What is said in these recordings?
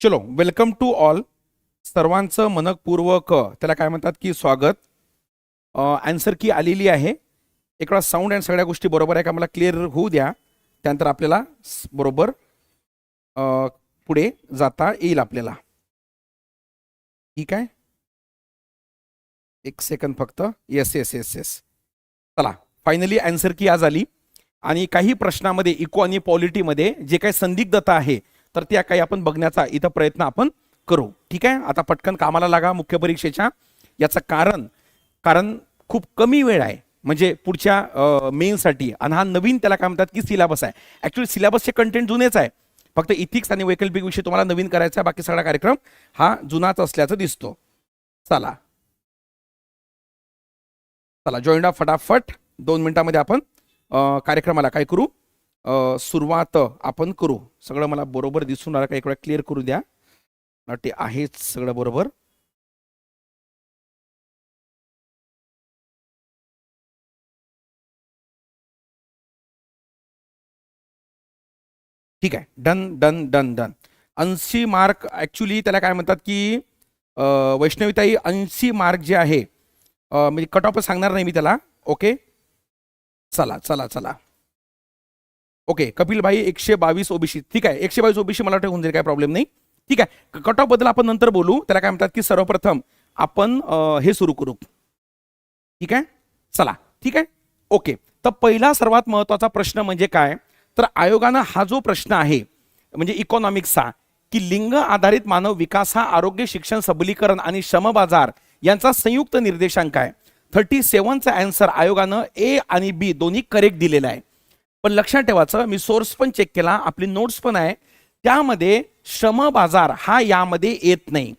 चलो welcome to all सर्वांचं मनपूर्वक त्याला काय म्हणतात की स्वागत. अँसर की आलेली आहे. एक वेळा साऊंड अँड सगळ्या गोष्टी बरोबर आहे का मला क्लिअर होऊ द्या. त्यानंतर आपल्याला बरोबर पुढे जाता येईल आपल्याला. ठीक आहे? एक सेकंद फक्त. येस येस येस येस चला फायनली अँसर की आज आली. आणि काही प्रश्नामध्ये इको आणि पॉलिटीमध्ये जे काही संदिग्धता आहे तर त्या काही आपण बघण्याचा इथं प्रयत्न आपण करू. ठीक आहे? आता पटकन कामाला लागा मुख्य परीक्षेच्या. याचं कारण कारण खूप कमी वेळ आहे. म्हणजे पुढच्या मेनसाठी. आणि हा नवीन त्याला काय म्हणतात की सिलेबस आहे. ॲक्च्युली सिलेबसचे कंटेंट जुनेच आहे. फक्त इथिक्स आणि वैकल्पिक विषय तुम्हाला नवीन करायचा आहे. बाकी सगळा कार्यक्रम हा जुनाच असल्याचं दिसतो. चला. चला जॉईंट ऑफ फटाफट. दोन मिनिटामध्ये आपण कार्यक्रमाला काय करू? सुरुवात आपण करू. सगळं मला बरोबर दिसून आलं का एक वेळा क्लिअर करू द्या. ते आहेच सगळं बरोबर. ठीक आहे. Done done done done. ऐंशी मार्क ॲक्च्युली त्याला काय म्हणतात की वैष्णवीताई ऐंशी मार्क जे आहे म्हणजे कट ऑफ सांगणार नाही मी त्याला. ओके चला चला चला. ओके कपिल भाई एकशे बावीस ओबीसी. ठीक आहे एकशे बावीस ओबीसी मला वाटतं होऊन जाईल काय प्रॉब्लेम नाही. ठीक आहे कट ऑफबद्दल आपण नंतर बोलू. त्याला काय म्हणतात की सर्वप्रथम आपण हे सुरू करू. ठीक आहे? चला ठीक आहे? ओके तर पहिला सर्वात महत्त्वाचा प्रश्न म्हणजे काय? तर आयोगानं हा जो प्रश्न आहे म्हणजे इकॉनॉमिक्सचा की लिंग आधारित मानव विकास हा आरोग्य शिक्षण सबलीकरण आणि श्रम बाजार यांचा संयुक्त निर्देशांक आहे. थर्टी सेवनचा अँसर आयोगानं ए आणि बी दोन्ही करेक्ट दिलेला आहे. पण लक्षात ठेवायचं मी सोर्स पण चेक केला आपली नोट्स पण आहे. त्यामध्ये श्रम बाजार हा यामध्ये येत नाही.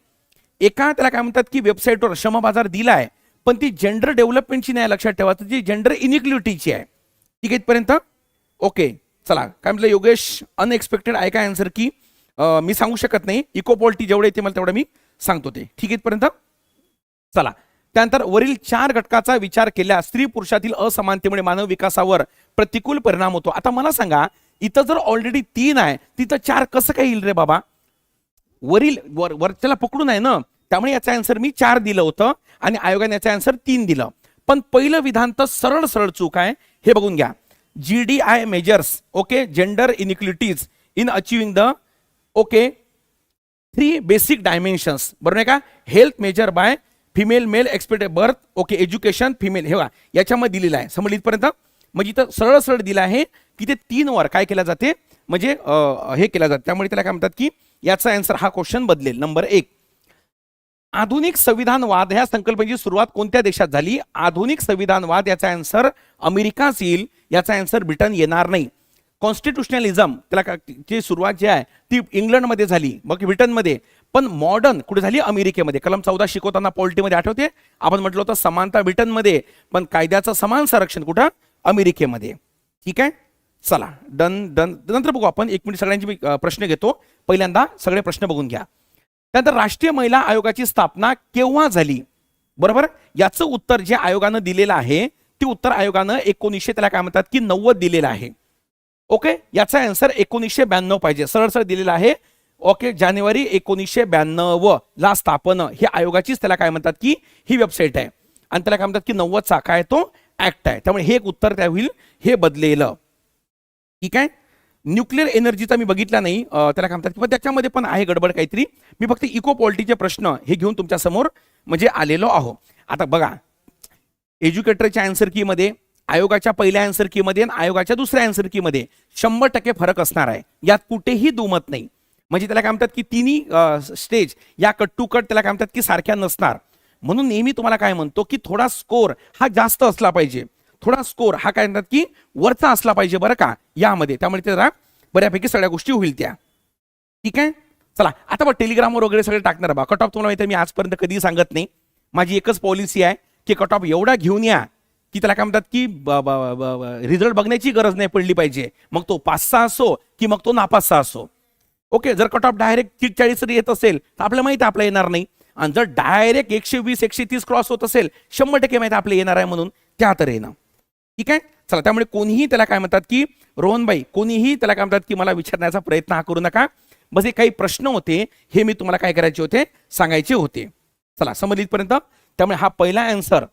एका त्याला काय म्हणतात की वेबसाईटवर श्रम बाजार दिला आहे पण ती जेंडर डेव्हलपमेंटची नाही लक्षात ठेवायचं ती जेंडर इनिक्लिटिची आहे. ठीक आहे इथपर्यंत? ओके चला. काय म्हटलं योगेश? अनएक्सपेक्टेड आहे काय आन्सर की? आ, मी सांगू शकत नाही. इकोपॉलिटी जेवढे येते मला तेवढं मी सांगतो ते. ठीक आहे इथपर्यंत? चला. त्यानंतर वरील चार घटकाचा विचार केल्यास स्त्री पुरुषातील असमानतेमुळे मानव विकासावर प्रतिकूल परिणाम होतो. आता मला सांगा इथं जर ऑलरेडी तीन आहे तिथं चार कसं काय येईल रे बाबा? वरील वर वरच्याला पकडून आहे ना? त्यामुळे याचा आन्सर मी चार दिलं होतं आणि आयोगाने याचा आन्सर तीन दिलं. पण पहिलं विधान तर सरळ सरळ चूक आहे. हे बघून घ्या. G D I measures okay gender inequities in achieving the okay three basic dimensions बरोबर आहे का? Health measure by female male expect birth okay education female हे याच्यामध्ये दिलेलं आहे. समजलं इथपर्यंत म्हणजे इथं सरळ सरळ दिलं आहे की ते तीन वर काय केलं जाते? म्हणजे हे केलं जातं. त्यामुळे त्याला काय म्हणतात की याचा आन्सर हा क्वेश्चन बदलेल. नंबर एक. आधुनिक संविधानवाद ह्या संकल्पनेची सुरुवात कोणत्या देशात झाली? आधुनिक संविधानवाद याचा आन्सर अमेरिकाच येईल. याचा आन्सर ब्रिटन येणार नाही. कॉन्स्टिट्युशनलिझम त्याला का- ची सुरुवात जी आहे ती इंग्लंडमध्ये झाली मग ब्रिटनमध्ये. पण मॉडर्न कुठे झाली? अमेरिकेमध्ये. कलम चौदा शिकवताना पॉलिटीमध्ये आठवते? आपण म्हटलं होतं समानता ब्रिटनमध्ये पण कायद्याचं समान संरक्षण कुठं? अमेरिकेमध्ये. ठीक आहे? चला डन डन नंतर बघू आपण. एक मिनिट सगळ्यांची मी प्रश्न घेतो. पहिल्यांदा सगळे प्रश्न बघून घ्या. त्यानंतर राष्ट्रीय महिला आयोगाची स्थापना केव्हा झाली? बरोबर? याचं उत्तर जे आयोगानं दिलेलं आहे ते उत्तर आयोगानं एकोणीसशे त्याला काय म्हणतात की नव्वद दिलेलं आहे. ओके? याचा आन्सर एकोणीसशे ब्याण्णव पाहिजे. सरळ सरळ दिलेला आहे. ओके जानेवारी एकोणीसशे ब्याण्णव. ला स्थापन हे आयोगाचीच त्याला काय म्हणतात की ही वेबसाईट आहे. आणि त्याला काय म्हणतात की नव्वदचा काय तो ऍक्ट आहे. त्यामुळे हे एक उत्तर त्या होईल हे बदलेलं. ठीक आहे? न्यूक्लिअर एनर्जीचा मी बघितला नाही. त्याला काय म्हणतात पण त्याच्यामध्ये पण आहे गडबड काहीतरी. मी फक्त इको पॉलिटीचे प्रश्न हे घेऊन तुमच्यासमोर म्हणजे आलेलो आहो. आता बघा एज्युकेटरच्या की मध्ये आयोगाच्या पहिल्या अँसर कीमध्ये आणि आयोगाच्या दुसऱ्या अँसर कीमध्ये शंभर टक्के फरक असणार आहे. यात कुठेही दुमत नाही. म्हणजे त्याला काय म्हणतात की तिन्ही स्टेज या कट टू कट त्याला काय म्हणतात की सारख्या नसणार. म्हणून नेहमी तुम्हाला काय म्हणतो की थोडा स्कोर हा जास्त असला पाहिजे. थोडा स्कोर हा काय म्हणतात की वरचा असला पाहिजे बरं का यामध्ये. त्यामुळे ते जरा बऱ्यापैकी सगळ्या गोष्टी होईल त्या. ठीक आहे? चला आता बघ टेलिग्रामवर वगैरे सगळे टाकणार बा कट ऑफ तुम्हाला माहिती मी आजपर्यंत कधीही सांगत नाही. माझी एकच पॉलिसी आहे की कट ऑफ एवढा घेऊन या. की त्याला काय म्हणतात की रिझल्ट बघण्याची गरज नाही पडली पाहिजे. मग तो पाच सहा असो की मग तो नापास असो. ओके जर कट ऑफ डायरेक्ट तीस चाळीस जरी येत असेल तर आपल्याला माहिती आपला आपलं येणार नाही. आणि जर डायरेक्ट एकशे वीस एकशे तीस क्रॉस होत असेल शंभर टक्के माहिती आपलं येणार आहे म्हणून त्या तर येणं. ठीक आहे? चला त्यामुळे कोणीही त्याला काय म्हणतात की रोहनबाई कोणीही त्याला काय म्हणतात की मला विचारण्याचा प्रयत्न हा करू नका. बस हे काही प्रश्न होते हे मी तुम्हाला काय करायचे होते सांगायचे होते. चला समजली इथपर्यंत त्यामुळे हा पहिला अँसर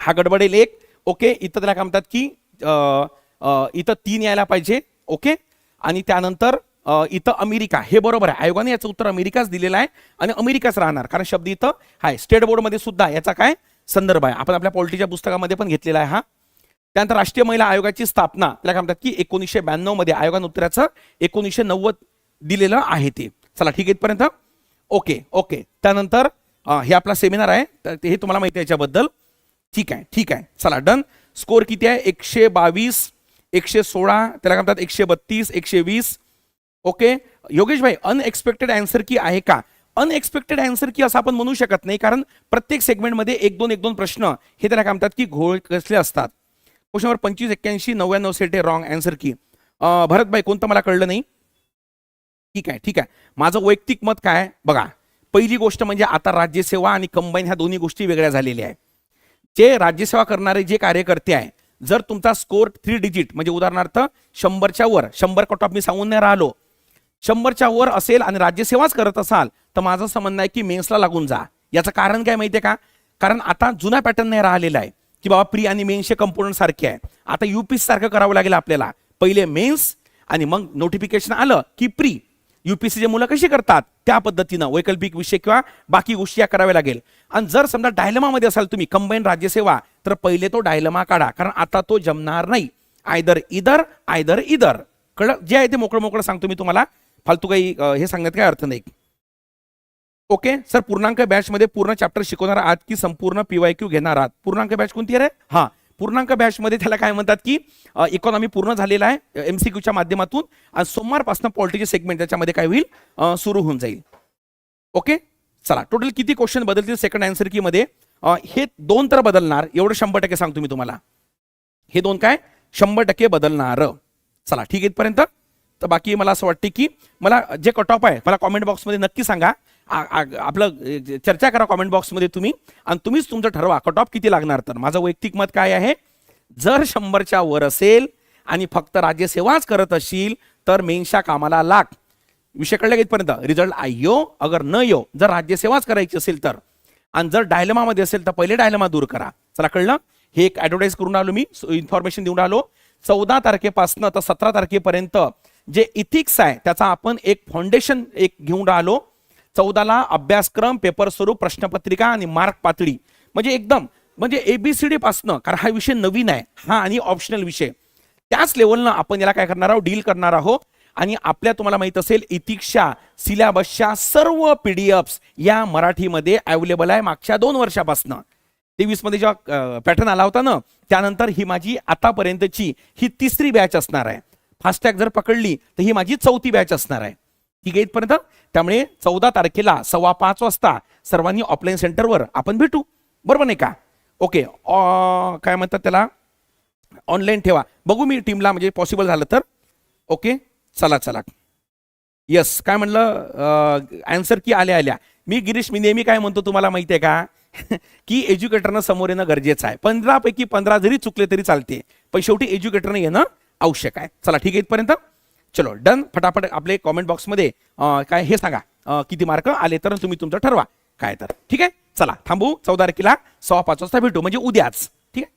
हा गडबडेल एक ओके? इथं त्याला काय म्हणतात की इथं तीन यायला पाहिजे ओके? आणि त्यानंतर इथं अमेरिका हे बरोबर आहे. आयोगाने याचं उत्तर अमेरिकाच दिलेलं आहे आणि अमेरिकाच राहणार. कारण शब्द इथं आहे स्टेट बोर्डमध्ये सुद्धा याचा काय संदर्भ आहे. आपण आपल्या पॉलिटीच्या पुस्तकामध्ये पण घेतलेला आहे हा. त्यानंतर राष्ट्रीय महिला आयोगाची स्थापना त्याला काय म्हणतात की एकोणीसशे ब्याण्णवमध्ये आयोगानं उत्तराचं एकोणीसशे नव्वद दिलेलं आहे ते. चला ठीक आहे इथपर्यंत. Okay okay. त्यानंतर हे आपला सेमिनार आहे. तर ते- हे तुम्हाला माहिती आहे याच्याबद्दल. ठीक आहे ठीक आहे. चला डन स्कोर किती आहे? एकशे बावीस एकशे सोळा त्याला काय म्हणतात? एकशे बत्तीस एकशे वीस. ओके योगेश भाई अनएक्सपेक्टेड अँसर की आहे का? अनएक्सपेक्टेड अँसर की असं आपण म्हणू शकत नाही कारण प्रत्येक सेगमेंटमध्ये एक दोन एक दोन प्रश्न हे त्याला काय म्हणतात की घोळ कसले असतात? क्वेश्चन नंबर पंचवीस एक्क्याऐंशी नव्याण्णव सेट आहे रॉंग अँसर की भरत भाई कोणतं मला कळलं नाही? ठीक आहे ठीक आहे. माझं वैयक्तिक मत काय बघा पहिली गोष्ट म्हणजे आता राज्यसेवा आणि कंबाईन ह्या दोन्ही गोष्टी वेगळ्या झालेल्या आहेत. जे राज्यसेवा करणारे जे कार्यकर्ते आहे जर तुमचा स्कोर थ्री डिजिट म्हणजे उदाहरणार्थ शंभरच्या वर शंभर कट ऑफ मी सांगून नाही राहिलो शंभरच्या वर असेल आणि राज्यसेवाच करत असाल तर माझं असं म्हणणं आहे की मेन्सला लागून जा. याचं कारण काय माहितीये का? कारण आता जुना पॅटर्न नाही राहिलेला आहे की बाबा प्री आणि मेन्सचे कंपोनंट सारखे आहे आता युपीएस सारखं करावं लागेल आपल्याला. पहिले मेन्स आणि मग नोटिफिकेशन आलं की प्री युपीएससीचे मुलं कशी करतात? त्या पद्धतीनं वैकल्पिक विषय किंवा बाकी गोष्टी या कराव्या लागेल. आणि जर समजा डायलमामध्ये असाल तुम्ही कंबाईन राज्यसेवा तर पहिले तो डायलमा काढा. कारण आता तो जमणार नाही. आयदर इदर आयदर इदर कळ जे आहे ते मोकळं मोकळं सांगतो मी तुम्हाला. फालतू काही हे सांगण्यात काय अर्थ नाही. ओके सर पूर्णांक बॅच मध्ये पूर्ण चॅप्टर शिकवणार आहात की संपूर्ण पीवाय क्यू घेणार आहात? पूर्णांक बॅच कोणती आहे हा. पूर्णांक बॅचमध्ये त्याला काय म्हणतात की इकॉनॉमी पूर्ण झालेला आहे एमसीक्यूच्या माध्यमातून आणि सोमवारपासून पॉलिटिकल सेगमेंट त्याच्यामध्ये काय होईल सुरू होऊन जाईल. ओके चला टोटल किती क्वेश्चन बदलतील सेकंड आन्सर की मध्ये? हे दोन तर बदलणार. एवढं शंभर टक्के सांगतो मी तुम्हाला. हे दोन काय? शंभर टक्के बदलणार. चला ठीक आहे इथपर्यंत. तर बाकी मला असं वाटते की मला जे कट ऑफ आहे मला कॉमेंट बॉक्समध्ये नक्की सांगा. आपलं चर्चा करा कॉमेंट बॉक्समध्ये तुम्ही. आणि तुम्हीच तुमचं ठरवा कट ऑफ किती लागणार तर. माझं वैयक्तिक मत काय आहे? जर शंभरच्या वर असेल आणि फक्त राज्यसेवाच करत असशील तर मेन्सच्या कामाला लाग. विषय कळला का इथपर्यंत रिझल्ट यो अगर न यो जर राज्यसेवाच करायची असेल तर. आणि जर डायलमामध्ये असेल तर पहिले डायलमा दूर करा. चला कळलं? हे एक ॲडव्हर्टाईज करून आलो मी. इन्फॉर्मेशन देऊन आलो. चौदा तारखेपासून तर सतरा तारखेपर्यंत जे इथिक्स आहे त्याचा आपण एक फाउंडेशन एक घेऊन राहिलो. चौदाला अभ्यासक्रम पेपर स्वरूप प्रश्नपत्रिका आणि मार्क पातळी. म्हणजे एकदम म्हणजे एबीसीडी पासनं कारण हा विषय नवीन आहे. हा आणि ऑप्शनल विषय. त्याच लेवलनं आपण याला काय करणार आहोत? डील करणार आहोत. आणि आपल्या तुम्हाला माहीत असेल इतिक्षा सिलेबसच्या सर्व पीडीएफ्स या मराठीमध्ये अवेलेबल आहे मागच्या दोन वर्षापासनं. तेवीसमध्ये जेव्हा पॅटर्न आला होता ना त्यानंतर ही माझी आतापर्यंतची ही तिसरी बॅच असणार आहे. फास्टॅग जर पकडली तर ही माझी चौथी बॅच असणार आहे. ठीक आहे इथपर्यंत? त्यामुळे चौदा तारखेला सव्वा पाच वाजता सर्वांनी ऑफलाईन सेंटरवर आपण भेटू. बरोबर नाही का? ओके काय म्हणतात त्याला? ऑनलाईन ठेवा. बघू मी टीमला म्हणजे पॉसिबल झालं तर. ओके चला चला. येस काय म्हणलं? अँसर की आल्या आल्या. मी गिरीश मी नेहमी काय म्हणतो तुम्हाला माहिती आहे का? की एज्युकेटरनं समोर येणं गरजेचं आहे. पंधरापैकी पंधरा जरी चुकले तरी चालते. पण शेवटी एज्युकेटरनं येणं आवश्यक आहे. चला ठीक आहे इथपर्यंत? चलो डन फटाफट आपले कॉमेंट बॉक्समध्ये काय हे सांगा. किती मार्क आले तर तुम्ही तुमचं ठरवा. काय तर. ठीक आहे? चला थांबू. चौदा तारखेला सव्वा पाच वाजता भेटू. म्हणजे उद्याच.